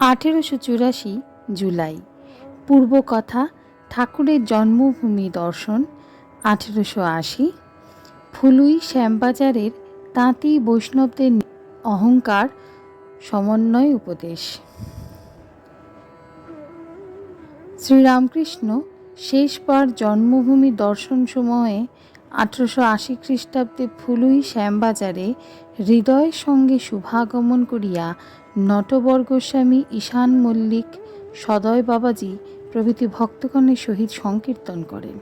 আঠেরোশো চুরাশি জুলাই। পূর্বকথা, ঠাকুরের জন্মভূমি দর্শন, আঠেরোশো আশি। ফুলুই শ্যামবাজারের তাঁতি বৈষ্ণবদের অহংকার সমন্বয় উপদেশ। শ্রীরামকৃষ্ণ শেষবার জন্মভূমি দর্শন সময়ে আঠেরোশো আশি খ্রিস্টাব্দে ফুলুই শ্যামবাজারে হৃদয়ের সঙ্গে শুভাগমন করিয়া নটবর গোস্বামী ঈশান মল্লিক সদয় বাবাজি প্রভৃতি ভক্তগণের সহিত সংকীর্তন করেন।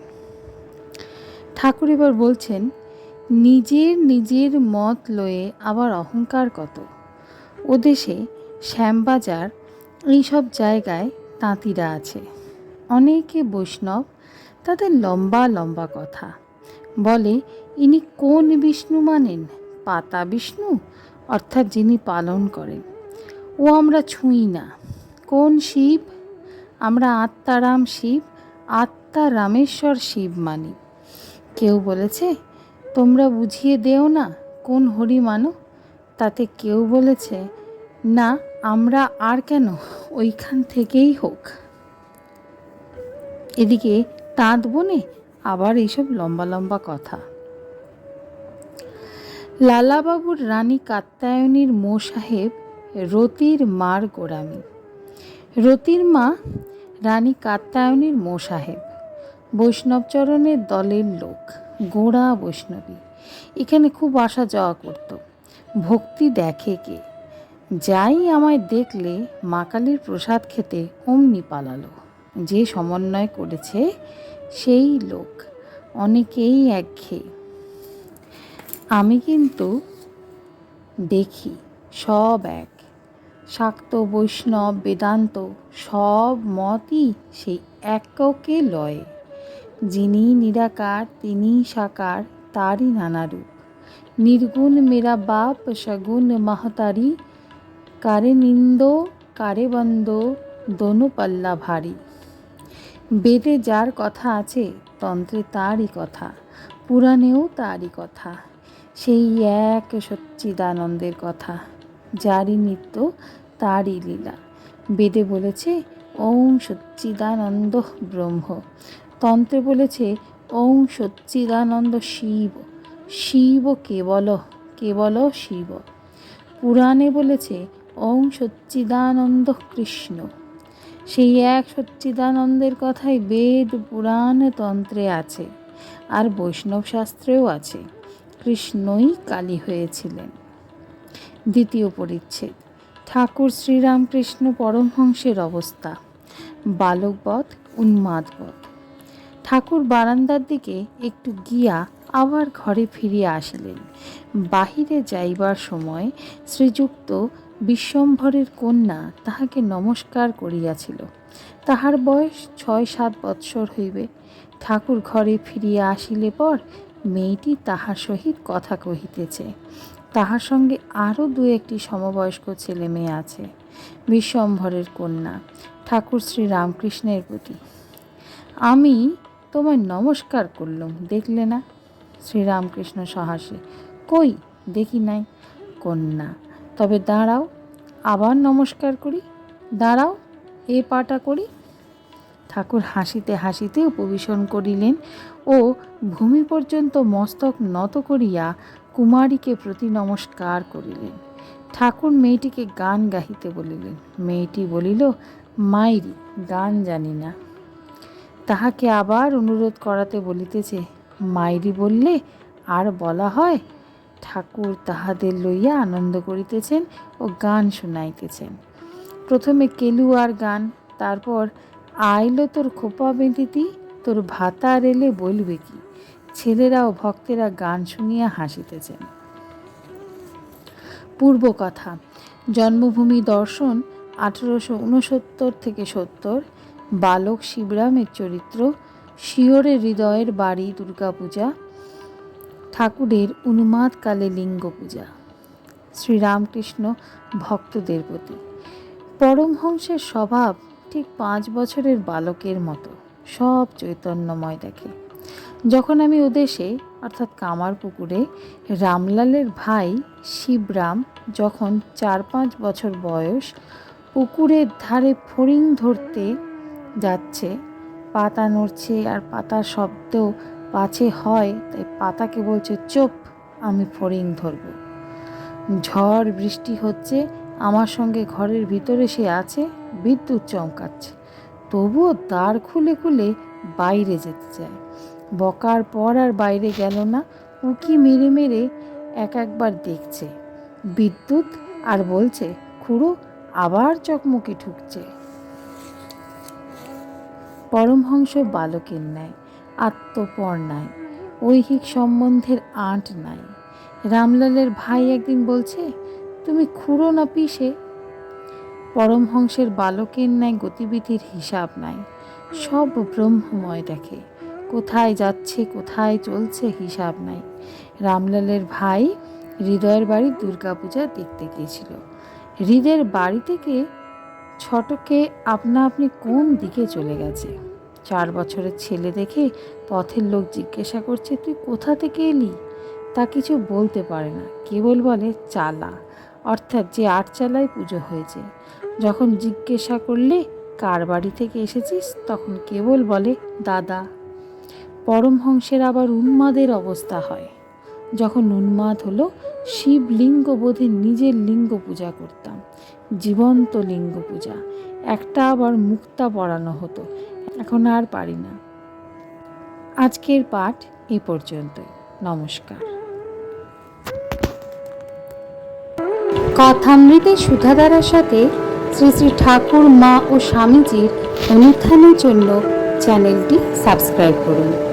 ঠাকুর এবার বলছেন, নিজের নিজের মত লয়ে আবার অহংকার কত? ও দেশে শ্যামবাজার এইসব জায়গায় তাঁতিরা আছে। অনেকে বৈষ্ণব, তাদের লম্বা লম্বা কথা। বলে, ইনি কোন বিষ্ণু মানেন? পাতা বিষ্ণু? অর্থাৎ যিনি পালন করেন। ও আমরা ছুঁই না। কোন শিব? আমরা আত্মারাম শিব আত্মা রামেশ্বর শিব মানি। কেউ বলেছে, তোমরা বুঝিয়ে দেও না কোন হরি মানো? তাতে কেউ বলেছে, না, আমরা আর কেন? ওইখান থেকেই হোক। এদিকে তাঁত বনে আবার এইসব লম্বা লম্বা কথা। লালাবাবুর রানী কাত্যায়নীর মো সাহেব রতির মার গোড়ামি। রতির মা রানী কাত্যায়নীর মো সাহেব। বৈষ্ণবচরণের দলের লোক, গোড়া বৈষ্ণবী। এখানে খুব আসা যাওয়া করত। ভক্তি দেখে কে? যাই আমায় দেখলে মা কালীর প্রসাদ খেতে অমনি পালালো। যে সমন্বয় করেছে সেই লোক অনেকেই একঘেয়ে। আমি কিন্তু দেখি সব এক। শাক্ত, বৈষ্ণব, বেদান্ত সব মতই সেই এককে লয়ে। যিনি নিরাকার, তিনি সাকার, তারই নানা রূপ। নির্গুণ মেরা বাপ, সগুণ মাহতারি। কারে নিন্দ, কারে বন্দ, দোনো পাল্লা ভারী। বেদে যার কথা আছে, তন্ত্রে তারই কথা, পুরাণেও তারই কথা। সেই এক সচ্চিদানন্দের কথা, যারই নিত্য তারই লীলা। বেদে বলেছে ওম সচ্চিদানন্দ ব্রহ্ম। তন্ত্রে বলেছে ওম সচ্চিদানন্দ শিব। শিব কেবল কেবল শিব। পুরাণে বলেছে ওম সচ্চিদানন্দ কৃষ্ণ। সেই এক সচ্চিদানন্দের কথাই বেদ পুরাণ তন্ত্রে আছে, আর বৈষ্ণব শাস্ত্রেও আছে। কৃষ্ণই কালী হয়েছিলেন। দ্বিতীয় পরিচ্ছেদ। ঠাকুর শ্রীরামকৃষ্ণ পরমহংসের অবস্থা। বালকবধ, উন্মাদবধ। ঠাকুর বারান্দার দিকে একটু গিয়া আবার ঘরে ফিরিয়া আসিলেন। বাহিরে যাইবার সময় শ্রীযুক্ত বিশ্বম্ভরের কন্যা তাহাকে নমস্কার করিয়াছিল। তাহার বয়স ছয় সাত বৎসর হইবে। ঠাকুর ঘরে ফিরিয়া আসিলে পর মেয়েটি তাহার সহিত কথা কহিতেছে। তাহার সঙ্গে আরও দু একটি সমবয়স্ক ছেলে মেয়ে আছে। বিশ্বম্ভরের কন্যা, ঠাকুর শ্রী রামকৃষ্ণের প্রতি। আমি তোমায় নমস্কার করলাম, দেখলে না? শ্রীরামকৃষ্ণ সহাসে, কই, দেখি নাই? কন্যা তবে দাঁড়াও, আবার নমস্কার করি। দাঁড়াও, এ পাটা করি। ঠাকুর হাসিতে হাসিতে উপবেশন করিলেন ও ভূমি পর্যন্ত মস্তক নত করিয়া কুমারীকে প্রতি নমস্কার করিলেন। ঠাকুর মেয়েটিকে গান গাহিতে বলিলেন। মেয়েটি বলিল, মাইরি, গান জানি না। তাহাকে আবার অনুরোধ করাতে বলিতেছে। মাইরি বললে, আর বলা হয় ঠাকুর তাহাদের লইয়া আনন্দ করিতেছেন ও গান শুনাইতেছেন। প্রথমে কেলুয়ার গান, তারপর আইলো তোর খোপা বেঁধিতি, তোর ভাতা এলে বলবে কি? ছেলেরা ও ভক্তেরা গান শুনিয়া হাসিতেছেন। পূর্ব কথা, জন্মভূমি দর্শন আঠেরোশো উনসত্তর থেকে সত্তর, বালক শিবরামের চরিত্র, শিওরে হৃদয়ের বাড়ি দুর্গাপূজা ঠাকুরের উন্মাদকালে লিঙ্গ পূজা। শ্রীরামকৃষ্ণ ভক্তদের প্রতি। পরমহংসের স্বভাব ঠিক পাঁচ বছরের বালকের মতো। সব চৈতন্যময় দেখে। যখন আমি ওদেশে, অর্থাৎ কামার পুকুরে রামলালের ভাই শিবরাম যখন চার পাঁচ বছর বয়স, পুকুরের ধারে ফড়িং ধরতে যাচ্ছে, পাতা নড়ছে আর পাতার শব্দ পাছে হয়, তাই পাতাকে বলছে, চোপ, আমি ফড়িং ধরবো। ঝড় বৃষ্টি হচ্ছে, আমার সঙ্গে ঘরের ভিতরে সে আছে, বিদ্যুৎ চমকাচ্ছে। তবুও দ্বার খুলে খুলে বাইরে যেতে চায়। বকার পর আর বাইরে গেল না, উকি মেরে মেরে এক একবার দেখছে। বিদ্যুৎ আর বলছে, খুড়ো, আবার চকমকে ঠুকছে পরমহংস বালকের ন্যায়। আত্মপর নাই, ঐহিক সম্বন্ধের আঁট নাই। রামলালের ভাই একদিন বলছে, তুমি খুঁড়ো না পিসে? পরমহংসের বালকের ন্যায় গতিবিধির হিসাব নাই, সব ব্রহ্মময় দেখে। কোথায় যাচ্ছে, কোথায় চলছে হিসাব নাই। রামলালের ভাই হৃদয়ের বাড়ি দুর্গাপূজা দেখতে গিয়েছিল। হৃদের বাড়ি থেকে ছটকে আপনা আপনি কোন দিকে চলে গেছে? চার বছরের ছেলে দেখে পথের লোক জিজ্ঞাসা করছে, তুই কোথা থেকে এলি? তা কিছু বলতে পারে না, কেবল বলে, চালা। অর্থাৎ যে আট চালায় পুজো হয়েছে। যখন জিজ্ঞাসা করলে, কার বাড়ি থেকে এসেছিস? তখন কেবল বলে, দাদা। পরমহংসের আবার উন্মাদের অবস্থা হয়। যখন উন্মাদ হলো শিবলিঙ্গ বোধে নিজের লিঙ্গ পূজা করতাম, জীবন্ত লিঙ্গ পূজা। একটা আবার মুক্তা পড়ানো হতো এখন আর পারি না। আজকের পাঠ এ পর্যন্ত নমস্কার। কথামৃতে সুধাধারার সাথে শ্রী শ্রী ঠাকুর, মা ও স্বামীজির অনুষ্ঠানের জন্য চ্যানেলটি সাবস্ক্রাইব করুন।